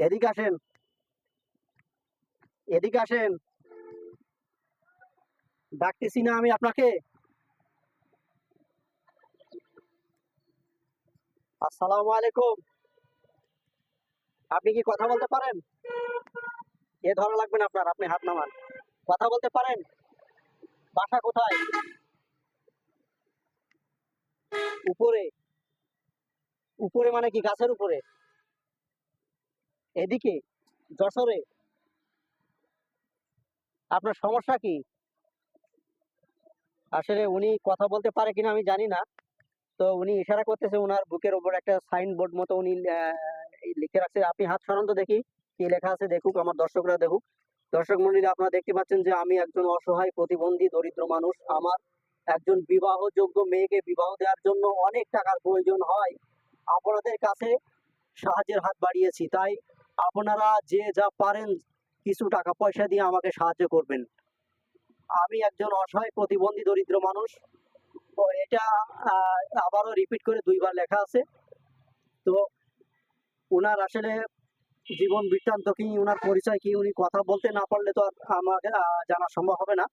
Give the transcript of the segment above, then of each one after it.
এদিকে আসেন। এদিকে আসেন। ডাকতেছি না আমি আপনাকে। আসসালামু আলাইকুম। আপনি কি কথা বলতে পারেন? এ ধরা লাগবে না আপনার, আপনি হাত নামান। কথা বলতে পারেন? বাসা কোথায়? উপরে। উপরে মানে কি? গাছের উপরে। এদিকে, যশোরে। আপনার সমস্যা কি? আসলে উনি কথা বলতে পারে কিনা আমি জানি না। তো উনি ইশারা করতেছে ওনার বুকের উপর একটা সাইন বোর্ড মতো উনি লিখে রাখছে, আপনি হাত সরান তো দেখি কি লেখা আছে, দেখুক, আমার দর্শকরা দেখুক। দর্শক মন্ডলী, আপনারা দেখতে পাচ্ছেন যে আমি একজন অসহায় প্রতিবন্ধী, দরিদ্র মানুষ। আমার একজন বিবাহযোগ্য মেয়েকে বিবাহ দেওয়ার জন্য অনেক টাকার প্রয়োজন হয়। আপনাদের কাছে সাহায্যের হাত বাড়িয়েছি, তাই আপনারা যে যা পারেন কিছু টাকা পয়সা দিয়ে আমাকে সাহায্য করবেন। আমি একজন অসহায় প্রতিবন্ধী দরিদ্র মানুষ। তো এটা আবারও রিপিট করে দুইবার লেখা আছে। তো ওনার আসলে জীবন বৃত্তান্ত কি ওনার পরিচয় কি, উনি কথা বলতে না পারলে তো আর আমাকে জানা সম্ভব হবে না।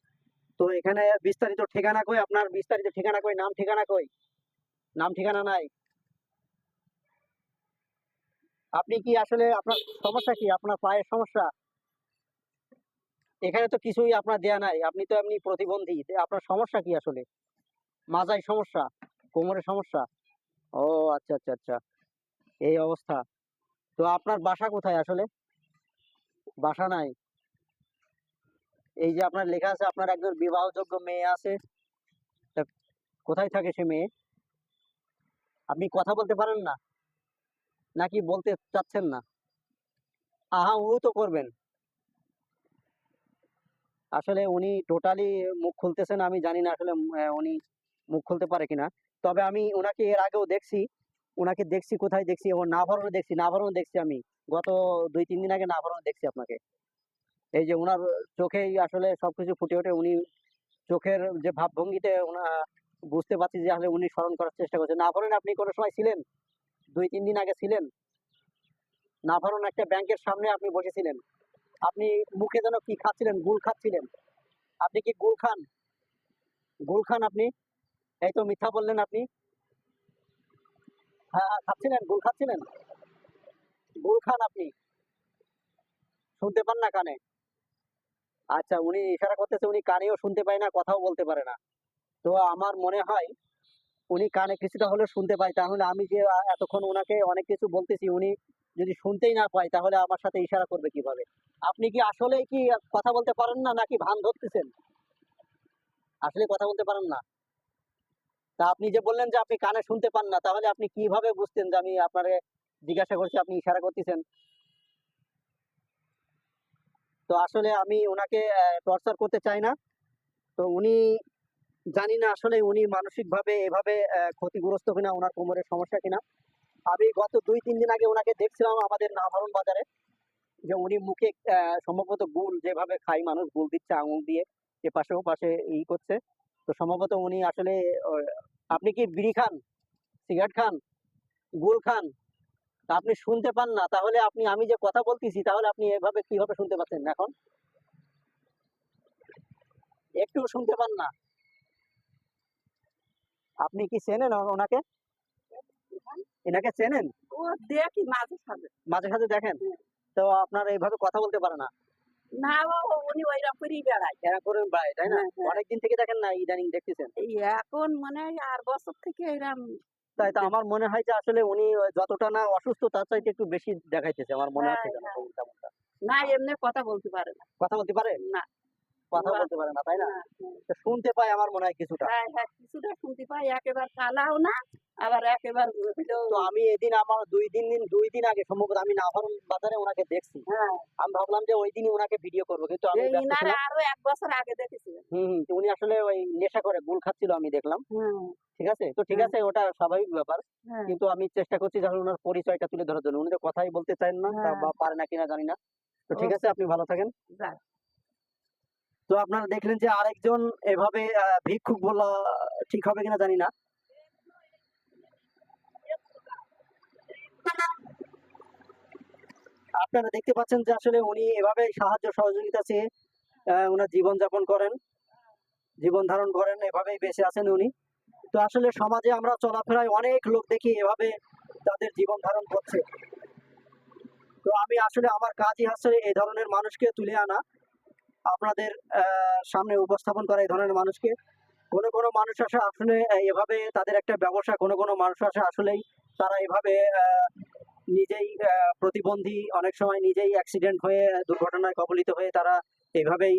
তো এখানে বিস্তারিত ঠিকানা কই? আপনার বিস্তারিত ঠিকানা কই? নাম ঠিকানা কই? নাম ঠিকানা নাই? আপনি কি আসলে আপনার সমস্যা কি? আপনার পায়ের সমস্যা? এখানে তো কিছুই আপনার দেয়া নাই। আপনি তো এমনি প্রতিবন্ধী। আপনার সমস্যা কি আসলে? মাজায় সমস্যা? কোমরের সমস্যা? ও আচ্ছা আচ্ছা আচ্ছা। এই অবস্থা। তো আপনার বাসা কোথায় আসলে? বাসা নাই। এই যে আপনার লেখা আছে, আপনার একজন বিবাহযোগ্য মেয়ে আছে। কোথায় থাকে সে মেয়ে? আপনি কথা বলতে পারেন না? নাকি বলতে চাচ্ছেন না? আহা ও তো করবেন। আসলে উনি টোটালি মুখ খুলতেছেন, আমি জানি না আসলে উনি মুখ খুলতে পারে কিনা। তবে আমি ওনাকে এর আগেও দেখছি ওনাকে দেখছি কোথায় দেখছি, ও নাভরণে দেখছি নাভরণে দেখছি আমি। গত দুই, তিন দিন আগে নাভরণে দেখছি আপনাকে। এই যে ওনার চোখেই আসলে সবকিছু ফুটে ওঠে, উনি চোখের যে ভাবভঙ্গিতে ওনা বুঝতে পারছি যে আসলে উনি স্মরণ করার চেষ্টা করছেন নাভরণে আপনি কোনো সময় ছিলেন? দুই তিন দিন আগে ছিলেন। নাভরণ একটা ব্যাংকের সামনে আপনি বসেছিলেন। আপনি মুখে যেন কি খাচ্ছিলেন? গুল খাচ্ছিলেন। আপনি কি গুল খান? গুল খান আপনি? এই তো মিথ্যা বললেন আপনি। হ্যাঁ হ্যাঁ, খাচ্ছিলেন গুল খাচ্ছিলেন? গুল খান আপনি। শুনতে পান না কানে? আচ্ছা উনি ইশারা করতেছে উনি কানেও শুনতে পায় না কথাও বলতে পারে না। তো আমার মনে হয় উনি কানে কিছুটা হলেও শুনতে পায়। তাহলে আমি যে এতক্ষণ ওনাকে অনেক কিছু বলতেছি, উনি যদি শুনতেই না পায়, তাহলে আমার সাথে ইশারা করবে কীভাবে? আপনি কি আসলে কি কথা বলতে পারেন না, নাকি ভান ধরতেছেন? আসলে কথা বলতে পারেন না। তা আপনি যে বললেন যে আপনি কানে শুনতে পান না, তাহলে আপনি কীভাবে বুঝতেন যে আমি আপনারে জিজ্ঞাসা করছি, আপনি ইশারা করতেছেন? তো আসলে আমি ওনাকে টর্চার করতে চাই না। তো উনি জানি না আসলে উনি মানসিকভাবে এভাবে ক্ষতিগ্রস্ত কিনা, ওনার কোমরের সমস্যা কিনা। আমি গত দুই তিন দিন আগে ওনাকে দেখছিলাম আমাদের নাভারণ বাজারে, যে উনি মুখে সম্ভবত গুল, যেভাবে খাই মানুষ গুল দিচ্ছে আঙুল দিয়ে এ পাশে ও পাশে ই করছে। তো সম্ভবত উনি আসলে আপনি কি বিড়ি খান? সিগারেট খান? গুল খান? তা আপনি শুনতে পান না, তাহলে আপনি, আমি যে কথা বলতেছি, তাহলে আপনি এভাবে কীভাবে শুনতে পাচ্ছেন এখন? একটু শুনতে পান না। আপনি কি চেনেন ওনাকে? এনাকে চেনেন? ও দেখি মাঝে সাঝে। মাঝে সাঝে দেখেন? তো আপনার এইভাবে কথা বলতে পারে না। না উনি ওইরকম করেই বেড়ায়। এরা করে তাই না? হ্যাঁ, হ্যাঁ। অনেকদিন থেকে দেখেন না ইদানিং দেখতেছেন। এই এখন মানে আর বছর থেকে এরম তাই তো আমার মনে হয় যে আসলে উনি যতটা না অসুস্থ তার চাইতে একটু বেশি দেখাইতেছে আমার মনে হ্যাঁ, হচ্ছে। না এমনি কথা বলতে পারে না। কথা বলতে পারে? না। কথা বলতে পারে না তাই না? হ্যাঁ, হ্যাঁ। শুনতে পায় আমার মনে হয় কিছুটা। হ্যাঁ হ্যাঁ কিছুটা শুনতে পাই একেবারে কালাও না আবার একেবারে তো আমি এদিন আমার দুই দিন দিন দুই দিন আগে সম্ভবত আমি নাভারণ বাজারে ওনাকে দেখছি। হ্যাঁ। আমি ভাবলাম যে ওই দিনই ওনাকে ভিডিও করব কিন্তু আমি ব্যস্ত আরও এক বছর আগে দেখেছিলেন। হুম তো উনি আসলে ওই নেশা করে গুল খাচ্ছিল আমি দেখলাম। হ্যাঁ। ঠিক আছে? তো ঠিক। আছে ওটা স্বাভাবিক ব্যাপার। কিন্তু আমি চেষ্টা করছি যখন ওনার পরিচয়টা তুলে ধরার জন্য। উনি তো কথাই বলতে চান না। বা পারে না কিনা জানি না। তো ঠিক আছে আপনি ভালো থাকেন। তো আপনারা দেখলেন যে আরেকজন এভাবে ভিক্ষুক বলা ঠিক হবে কিনা জানি না। আপনারা দেখতে পাচ্ছেন যে আসলে উনি এভাবে সাহায্য সহযোগিতা চেয়ে ওনার জীবন যাপন করেন, জীবন ধারণ করেন, এভাবেই বেঁচে আছেন উনি। তো আসলে সমাজে আমরা চলাফেরায় অনেক লোক দেখি এভাবে তাদের জীবন ধারণ করছে। তো আমি আসলে আমার কাজই হচ্ছে এই ধরনের মানুষকে তুলে আনা। আপনাদের সামনে উপস্থাপন করা এই ধরনের মানুষকে। কোনো কোনো মানুষ আসে আসলে এভাবে তাদের একটা ব্যবসা, কোনো কোনো মানুষ আসে আসলেই তারা এভাবে নিজেই প্রতিবন্ধী, অনেক সময় নিজেই অ্যাক্সিডেন্ট হয়ে, দুর্ঘটনায় কবলিত হয়ে তারা এভাবেই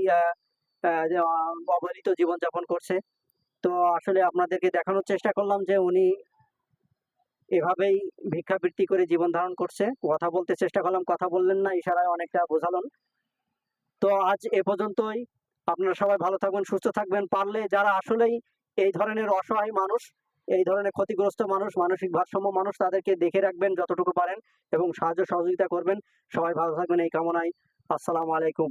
অবহেলিত জীবনযাপন করছে। তো আসলে আপনাদেরকে দেখানোর চেষ্টা করলাম যে উনি এভাবেই ভিক্ষাবৃত্তি করে জীবন ধারণ করছে। কথা বলতে চেষ্টা করলাম, কথা বললেন না, ইশারায় অনেকটা বোঝালেন। তো আজ এ পর্যন্তই। আপনারা সবাই ভালো থাকবেন, সুস্থ থাকবেন। পারলে যারা আসলেই এই ধরনের অসহায় মানুষ, এই ধরনের ক্ষতিগ্রস্ত মানুষ, মানসিক ভারসাম্য মানুষ, তাদেরকে দেখে রাখবেন যতটুকু পারেন এবং সাহায্য সহযোগিতা করবেন। সবাই ভালো থাকবেন, এই কামনায়। আসসালামু আলাইকুম।